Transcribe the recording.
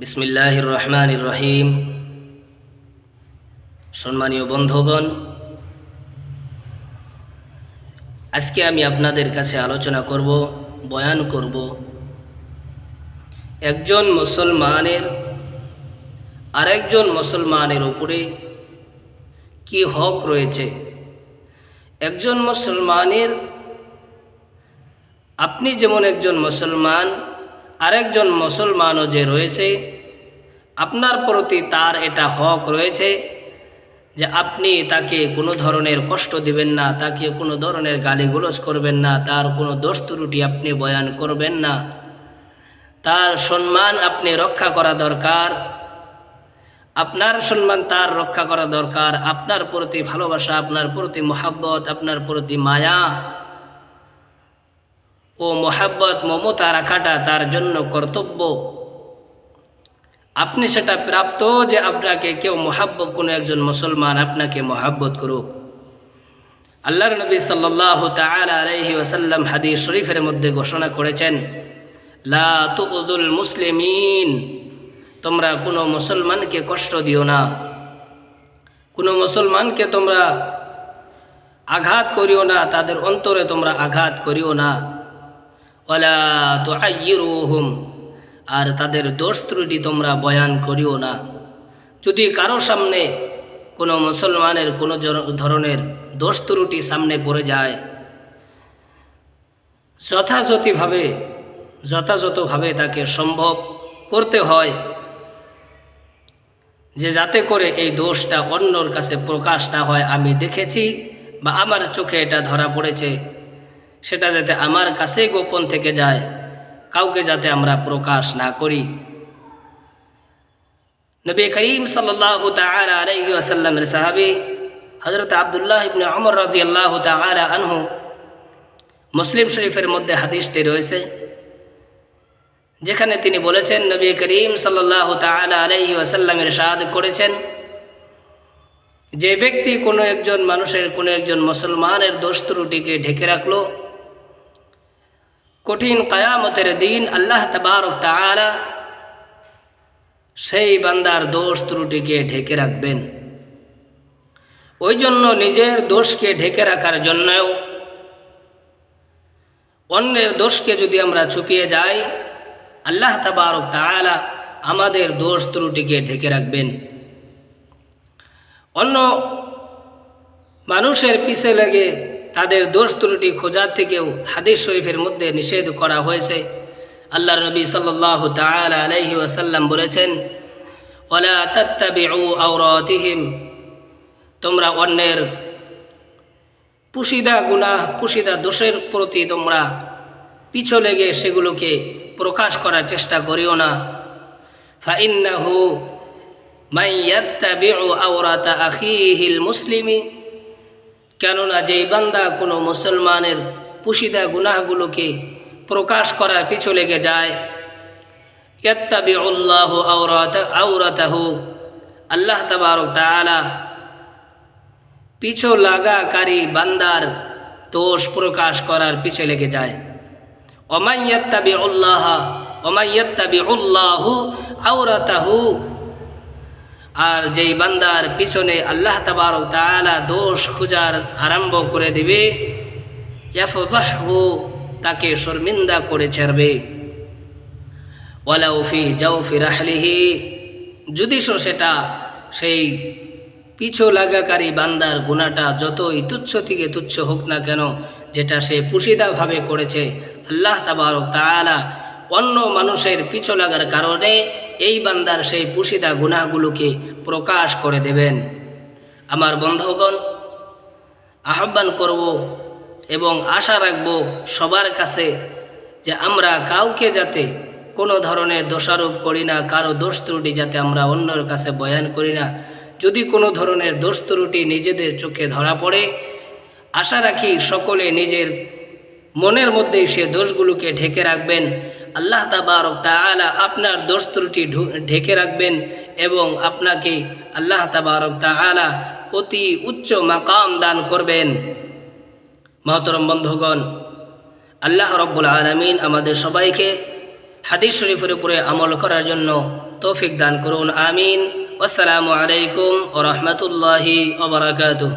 বিসমিল্লাহ রহমান রহিম সম্মানীয় বন্ধুগণ, আজকে আমি আপনাদের কাছে আলোচনা করব, বয়ান করব। একজন মুসলমানের, আরেকজন মুসলমানের উপরে কি হক রয়েছে? একজন মুসলমানের, আপনি যেমন একজন মুসলমান আরেকজন মুসলমানও যে রয়েছে, আপনার প্রতি তার এটা হক রয়েছে যে আপনি তাকে কোনো ধরনের কষ্ট দিবেন না, তাকে কোনো ধরনের গালিগুলোজ করবেন না, তার কোনো দোষ ত্রুটি আপনি বয়ান করবেন না। তার সম্মান আপনি রক্ষা করা দরকার। আপনার সম্মান তার রক্ষা করা দরকার। আপনার প্রতি ভালোবাসা, আপনার প্রতি মোহাব্বত, আপনার প্রতি মায়া। ও মোহাব্বত, মমতা রাখাটা তার জন্য কর্তব্য। আপনি সেটা প্রাপ্ত যে আপনাকে কেউ মোহাব্বত, কোনো একজন মুসলমান আপনাকে মোহাব্বত করুক। আল্লাহর নবী সাল্লাহ আলহি ওসাল্লাম হাদিস শরীফের মধ্যে ঘোষণা করেছেন, লা তুদুল মুসলিমিন তোমরা কোনো মুসলমানকে কষ্ট দিও না। কোনো মুসলমানকে তোমরা আঘাত করিও না, তাদের অন্তরে তোমরা আঘাত করিও না। ওলা তো আইরুহুম আর তাদের দোষ ত্রুটি তোমরা বয়ান করিও না। যদি কারও সামনে কোনো মুসলমানের কোনো ধরনের দোষ ত্রুটি সামনে পড়ে যায়, যথাযথভাবে যথাযথভাবে তাকে সম্ভব করতে হয়, যে যাতে করে এই দোষটা অন্যর কাছে প্রকাশ না হয়, আমি দেখেছি বা আমার চোখে এটা ধরা পড়েছে। সেটা যাতে আমার কাছেই গোপন থেকে যায়, কাউকে যাতে আমরা প্রকাশ না করি। নবী করিম সাল্লাহ আলহি সাহাবি হজরত আবদুল্লাহ ইবনে আমর রাজি আল্লাহ তালা আনহু মুসলিম শরীফের মধ্যে হাদিসটি রয়েছে, যেখানে তিনি বলেছেন, নবী করিম সাল্লাহ তালা আলহি আসাল্লামের সাদ করেছেন, যে ব্যক্তি কোনো একজন মানুষের, কোনো একজন মুসলমানের দোষ ত্রুটিকে ঢেকে রাখল কঠিন কায়ামতের দিন আল্লাহ তবারক তালা সেই বান্দার দোষ ত্রুটিকে ঢেকে রাখবেন। ওই জন্য নিজের দোষকে ঢেকে রাখার জন্যও অন্যের দোষকে যদি আমরা ছুপিয়ে যাই, আল্লাহ তবারক তালা আমাদের দোষ ত্রুটিকে ঢেকে রাখবেন। অন্য মানুষের পিছে লেগে তাদের দোষ ত্রুটি খোঁজার থেকেও হাদিস শরীফের মধ্যে নিষেধ করা হয়েছে। আল্লাহ নবী সাল্লাহ আলহি ওয়াসাল্লাম বলেছেন ওলা তোমরা অন্যের পুশিদা গুনাহ, পুশিদা দোষের প্রতি তোমরা পিছু লেগে সেগুলোকে প্রকাশ করার চেষ্টা করিও না। ফাইন্নাহু মাইয়াত্তাবিউ আওরাতা আখিহিল মুসলিমি কেননা যেই বান্দা কোনো মুসলমানের পুশিদা গুনাহগুলোকে প্রকাশ করার পিছু লেগে যায় ইয়াত্তাবি উল্লাহ আওরাত আল্লাহ তাবারক তাআলা পিছু লাগাকারী বান্দার দোষ প্রকাশ করার পিছে লেগে যায়। অমাইয়াত্তাবি উল্লাহ অমাইয়াত্তাবি উল্লাহু আওরাতাহু। আর যেই বান্দার পিছনে আল্লাহ তাবারক তালা দোষ খুঁজার আরম্ভ করে দিবে তাকে শর্মিন্দা করে ছাড়বে। ওয়ালাউফি জাউফি রাহলিহি যদি সেটা সেই পিছু লাগাকারী বান্দার গুণাটা যতই তুচ্ছ থেকে তুচ্ছ হোক না কেন, যেটা সে পুশিদাভাবে করেছে, আল্লাহ তাবারক তালা অন্য মানুষের পিছু লাগার কারণে এই বান্দার সেই পুশিদা গুণাগুলোকে প্রকাশ করে দেবেন। আমার বন্ধুগণ, আহ্বান করব এবং আশা রাখব সবার কাছে যে আমরা কাউকে যাতে কোনো ধরনের দোষারোপ করি না, কারও দোষ ত্রুটি যাতে আমরা অন্যর কাছে বয়ান করি না। যদি কোনো ধরনের দোষ ত্রুটি নিজেদের চোখে ধরা পড়ে, আশা রাখি সকলে নিজের মনের মধ্যেই সে দোষগুলোকে ঢেকে রাখবেন। আল্লাহ তাবারক তালা আপনার দোষ ত্রুটি ঢেকে রাখবেন এবং আপনাকে আল্লাহ তাবারক তালা অতি উচ্চ মাকাম দান করবেন। মহতরম বন্ধুগণ, আল্লাহ রব্বুল আলমিন আমাদের সবাইকে হাদিস শরীফের উপরে আমল করার জন্য তৌফিক দান করুন, আমিন। আসসালামু আলাইকুম ও রহমতুল্লাহি ওবরাকাতুহ